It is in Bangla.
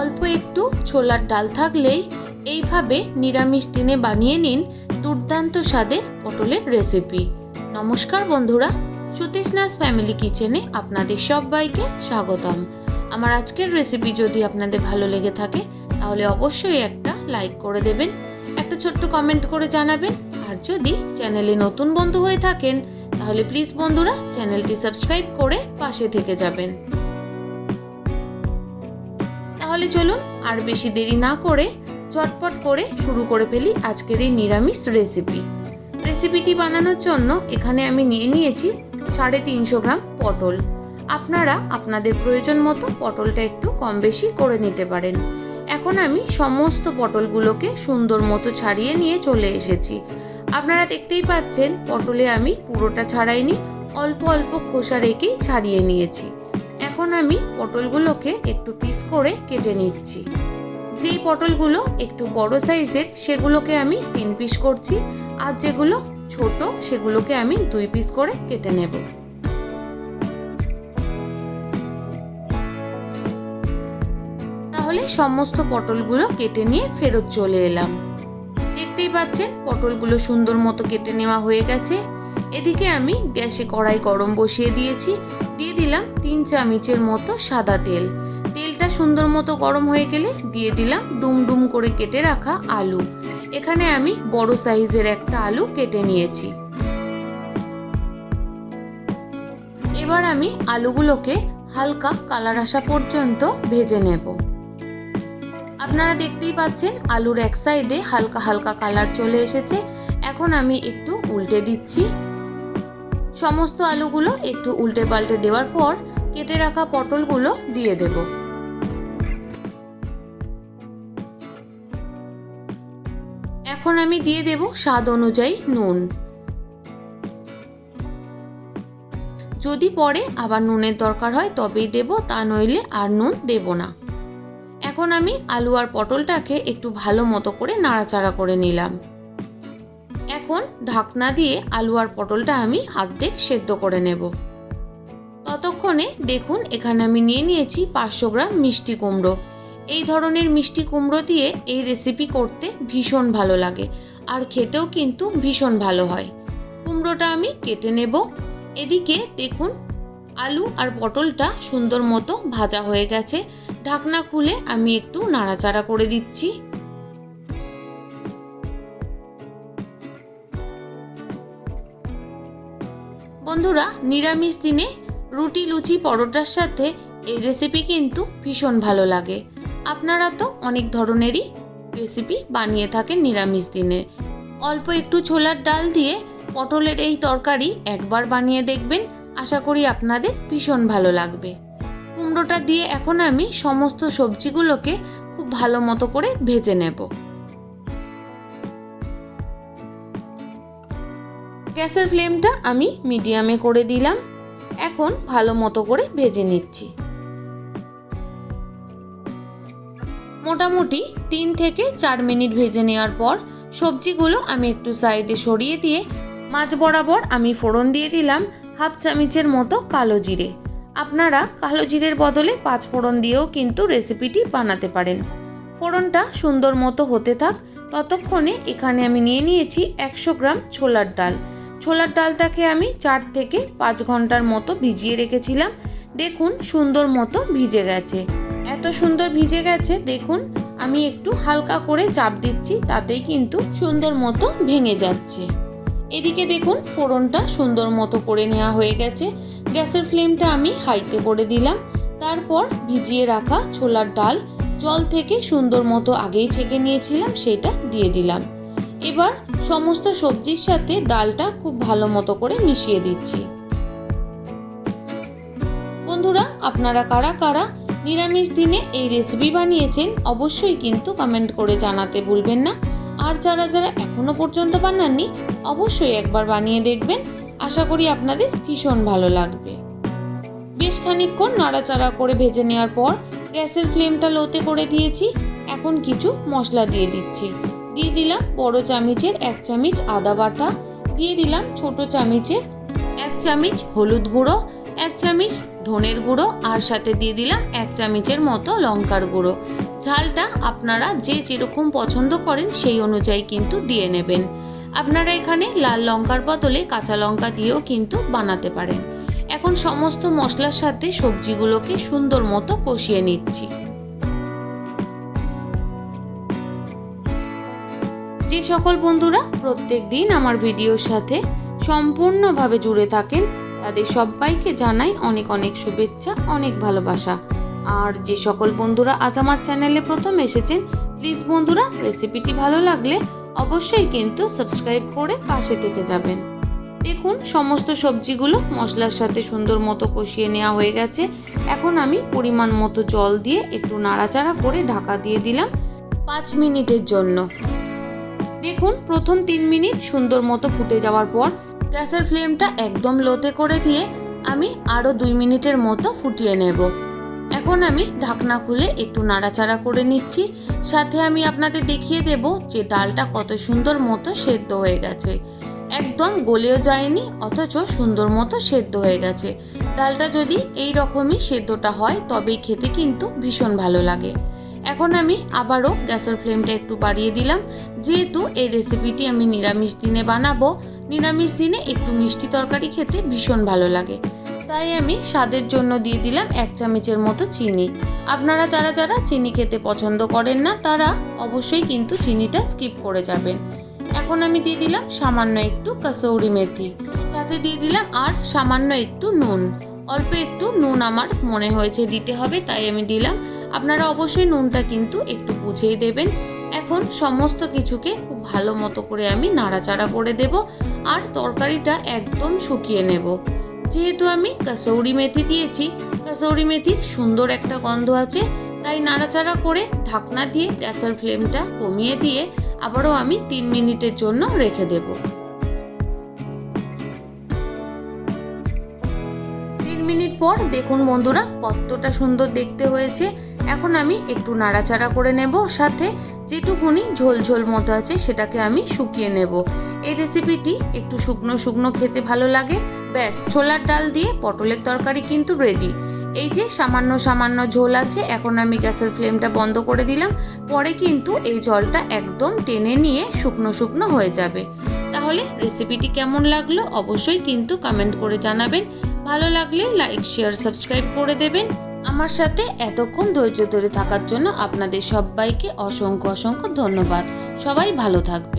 অল্প একটু ছোলার ডাল থাকলেই এইভাবে নিরামিষ দিনে বানিয়ে নিন দুর্দান্ত স্বাদের পটলের রেসিপি। নমস্কার বন্ধুরা সুতৃষ্ণাস ফ্যামিলি কিচেনে আপনাদের সবাইকে স্বাগতম। আমার আজকের রেসিপি যদি আপনাদের ভালো লেগে থাকে, তাহলে অবশ্যই একটা লাইক করে দেবেন, একটা ছোট্ট কমেন্ট করে জানাবেন, আর যদি চ্যানেলে নতুন বন্ধু হয়ে থাকেন, তাহলে প্লিজ বন্ধুরা চ্যানেলটি সাবস্ক্রাইব করে পাশে থেকে যাবেন। তাহলে চলুন আর বেশি দেরি না করে চটপট করে শুরু করে ফেলি আজকের এই নিরামিষ রেসিপি রেসিপিটি বানানোর জন্য এখানে আমি নিয়ে নিয়েছি সাড়ে তিনশো গ্রাম পটল। আপনারা আপনাদের প্রয়োজন মতো পটলটা একটু কম বেশি করে নিতে পারেন। এখন আমি সমস্ত পটলগুলোকে সুন্দর মতো ছাড়িয়ে নিয়ে চলে এসেছি। আপনারা দেখতেই পাচ্ছেন, পটলে আমি পুরোটা ছাড়াইনি, অল্প অল্প খোসা রেখেই ছাড়িয়ে নিয়েছি। এখন আমি পটলগুলোকে একটু পিস করে কেটে নিচ্ছি। যেই পটলগুলো একটু বড় সাইজের, সেগুলোকে আমি তিন পিস করছি। আর যেগুলো ছোট, সেগুলোকে আমি দুই পিস করে কেটে নেব। তাহলে সমস্ত পটলগুলো কেটে নিয়ে ফেরত চলে এলাম। দেখতেই পাচ্ছেন, পটলগুলো সুন্দর মতো কেটে নেওয়া হয়ে গেছে। এদিকে আমি গ্যাসে কড়াই গরম বসিয়ে দিয়েছি। দিয়ে দিলাম তিন চামচের মতো সাদা তেল। তেলটা সুন্দর মতো গরম হয়ে গেলে দিয়ে দিলাম ডুম ডুম করে কেটে রাখা আলু। এখানে আমি বড় সাইজের একটা আলু কেটে নিয়েছি। এবার আমি আলুগুলোকে হালকা কালার আসা পর্যন্ত ভেজে নেব। আপনারা দেখতেই পাচ্ছেন আলুর এক সাইডে হালকা হালকা কালার চলে এসেছে। এখন আমি একটু উল্টে দিচ্ছি। সমস্ত আলুগুলো একটু উল্টে পাল্টে দেওয়ার পর কেটে রাখা পটলগুলো দিয়ে দেব। এখন আমি দিয়ে দেব স্বাদ অনুযায়ী নুন। যদি পরে আবার নুনের দরকার হয় তবেই দেব, তা নইলে আর নুন দেব না। এখন আমি আলু আর পটলটাকে একটু ভালো মতো করে নাড়াচাড়া করে নিলাম। এখন ঢাকনা দিয়ে আলু আর পটলটা আমি অর্ধেক সেদ্ধ করে নেব। ততক্ষণে দেখুন এখানে আমি নিয়ে নিয়েছি পাঁচশো গ্রাম মিষ্টি কুমড়ো। এই ধরনের মিষ্টি কুমড়ো দিয়ে এই রেসিপি করতে ভীষণ ভালো লাগে আর খেতেও কিন্তু ভীষণ ভালো হয়। কুমড়োটা আমি কেটে নেব। এদিকে দেখুন আলু আর পটলটা সুন্দর মতো ভাজা হয়ে গেছে। ঢাকনা খুলে আমি একটু নাড়াচাড়া করে দিচ্ছি। বন্ধুরা, নিরামিষ দিনে রুটি, লুচি, পরোটার সাথে এই রেসিপি কিন্তু ভীষণ ভালো লাগে। আপনারা তো অনেক ধরনেরই রেসিপি বানিয়ে থাকেন নিরামিষ দিনে। অল্প একটু ছোলার ডাল দিয়ে পটলের এই তরকারি একবার বানিয়ে দেখবেন, আশা করি আপনাদের ভীষণ ভালো লাগবে। কুমড়োটা দিয়ে এখন আমি সমস্ত সবজিগুলোকে খুব ভালো মতো করে ভেজে নেব। গ্যাসের ফ্লেমটা আমি মিডিয়ামে করে দিলাম। এখন ভালো মতো করে ভেজে নিচ্ছি। মোটামুটি তিন থেকে চার মিনিট ভেজে নেওয়ার পর সবজিগুলো আমি একটু সাইডে সরিয়ে দিয়ে মাছ বরাবর আমি ফোড়ন দিয়ে দিলাম হাফ চামিচের মতো কালো জিরে। আপনারা কালো জিরের বদলে পাঁচ ফোড়ন দিয়েও কিন্তু রেসিপিটি বানাতে পারেন। ফোড়নটা সুন্দর মতো হতে থাক। ততক্ষণে এখানে আমি নিয়ে নিয়েছি একশো গ্রাম ছোলার ডাল। ছোলার ডালটাকে আমি চার থেকে পাঁচ ঘণ্টার মতো ভিজিয়ে রেখেছিলাম। দেখুন সুন্দর মতো ভিজে গেছে। এত সুন্দর ভিজে গেছে, দেখুন আমি একটু হালকা করে চাপ দিচ্ছি, তাতেই কিন্তু সুন্দর মতো ভেঙে যাচ্ছে। এদিকে দেখুন ফোড়নটা সুন্দর মতো করে নেওয়া হয়ে গেছে। গ্যাসের ফ্লেমটা আমি হাইতে করে দিলাম। তারপর ভিজিয়ে রাখা ছোলার ডাল জল থেকে সুন্দর মতো আগেই ছেঁকে নিয়েছিলাম, সেটা দিয়ে দিলাম। এবার সমস্ত সবজির সাথে ডালটা খুব ভালো মতো করে মিশিয়ে দিচ্ছি। বন্ধুরা, আপনারা কারা কারা নিরামিষ দিনে এই রেসিপি বানিয়েছেন অবশ্যই কিন্তু কমেন্ট করে জানাতে ভুলবেন না। আর যারা যারা এখনও পর্যন্ত বানাননি, অবশ্যই একবার বানিয়ে দেখবেন। আশা করি আপনাদের ভীষণ ভালো লাগবে। বেশ খানিকক্ষণ নাড়াচাড়া করে ভেজে নেওয়ার পর গ্যাসের ফ্লেমটা লোতে করে দিয়েছি। এখন কিছু মশলা দিয়ে দিচ্ছি। দিয়ে দিলাম বড় চামচের এক চামচ আদা বাটা, দিয়ে দিলাম ছোট চামচের এক চামচ হলুদ গুঁড়ো, এক চামচ ধনের গুঁড়ো আর সাথে দিয়ে দিলাম এক চামচের মতো লঙ্কার গুঁড়ো। ঝালটা আপনারা যে যেরকম পছন্দ করেন সেই অনুযায়ী কিন্তু দিয়ে নেবেন। আপনারা এখানে লাল লঙ্কার বদলে কাঁচা লঙ্কা দিয়েও কিন্তু বানাতে পারেন। এখন সমস্ত মশলার সাথে সবজিগুলোকে সুন্দর মতো কষিয়ে নিচ্ছি। যে সকল বন্ধুরা, প্রত্যেক দিন আমার ভিডিওর সাথে সম্পূর্ণভাবে জুড়ে থাকেন। তাদের সবাইকে জানাই অনেক অনেক শুভেচ্ছা, অনেক ভালোবাসা। আর যে সকল বন্ধুরা আজ আমার চ্যানেলে প্রথম এসেছেন, প্লিজ বন্ধুরা, রেসিপিটি ভালো লাগলে অবশ্যই কিন্তু সাবস্ক্রাইব করে পাশে থেকে যাবেন। দেখুন, সমস্ত সবজিগুলো মশলার সাথে সুন্দর মতো কষিয়ে নেওয়া হয়ে গেছে। এখন আমি পরিমাণ মতো জল দিয়ে একটু নাড়াচাড়া করে ঢাকা দিয়ে দিলাম পাঁচ মিনিটের জন্য। দেখুন, প্রথম তিন মিনিট সুন্দর মতো ফুটে যাওয়ার পর গ্যাসের ফ্লেমটা একদম লোতে করে দিয়ে আমি আরও দুই মিনিটের মতো ফুটিয়ে নেব। এখন আমি ঢাকনা খুলে একটু নাড়াচাড়া করে নিচ্ছি। সাথে আমি আপনাদের দেখিয়ে দেব যে ডালটা কত সুন্দর মতো সেদ্ধ হয়ে গেছে। একদম গলেও যায়নি, অথচ সুন্দর মতো সেদ্ধ হয়ে গেছে। ডালটা যদি এই রকমই সেদ্ধটা হয়, তবেই খেতে কিন্তু ভীষণ ভালো লাগে। এখন আমি আবারও গ্যাসের ফ্লেমটা একটু বাড়িয়ে দিলাম। যেহেতু এই রেসিপিটি আমি নিরামিষ দিনে বানাবো, নিরামিষ দিনে একটু মিষ্টি তরকারি খেতে ভীষণ ভালো লাগে। তাই আমি স্বাদের জন্য দিয়ে দিলাম এক চামচের মতো চিনি। আপনারা যারা যারা চিনি খেতে পছন্দ করেন না, তারা অবশ্যই কিন্তু চিনিটা স্কিপ করে যাবেন। এখন আমি দিয়ে দিলাম সামান্য একটু কাসৌরি মেথি। তাতে দিয়ে দিলাম আর সামান্য একটু নুন। অল্প একটু নুন আমার মনে হয়েছে দিতে হবে, তাই আমি দিলাম আপনারা অবশ্যই নুনটা কিন্তু একটু বুঝেই দেবেন। এখন সমস্ত কিছুকে খুব ভালো মতো করে আমি নাড়াচাড়া করে দেব আর তরকারিটা একদম শুকিয়ে নেব। যেহেতু আমি কাসৌরি মেথি দিয়েছি, কাসৌরি মেথির সুন্দর একটা গন্ধ আছে, তাই নাড়াচাড়া করে ঢাকনা দিয়ে গ্যাসের ফ্লেমটা কমিয়ে দিয়ে আবারও আমি তিন মিনিটের জন্য রেখে দেবো। তিন মিনিট পর দেখুন বন্ধুরা, কতটা সুন্দর দেখতে হয়েছে। এখন আমি একটু নাড়াচাড়া করে নেব, সাথে যেটুকুনি ঝোল ঝোল মতো আছে সেটাকে আমি শুকিয়ে নেব। এই রেসিপিটি একটু শুকনো শুকনো খেতে ভালো লাগে। ব্যাস, ছোলার ডাল দিয়ে পটলের তরকারি কিন্তু রেডি এই যে সামান্য সামান্য ঝোল আছে, এখন আমি গ্যাসের ফ্লেমটা বন্ধ করে দিলাম। পরে কিন্তু এই জলটা একদম টেনে নিয়ে শুকনো শুকনো হয়ে যাবে। তাহলে রেসিপিটি কেমন লাগল? অবশ্যই কিন্তু কমেন্ট করে জানাবেন। ভালো লাগলে লাইক শেয়ার সাবস্ক্রাইব করে দেবেন। আমার সাথে এতক্ষণ ধৈর্য ধরে থাকার জন্য আপনাদের সবাইকে অসংখ্য অসংখ্য ধন্যবাদ। সবাই ভালো থাকবে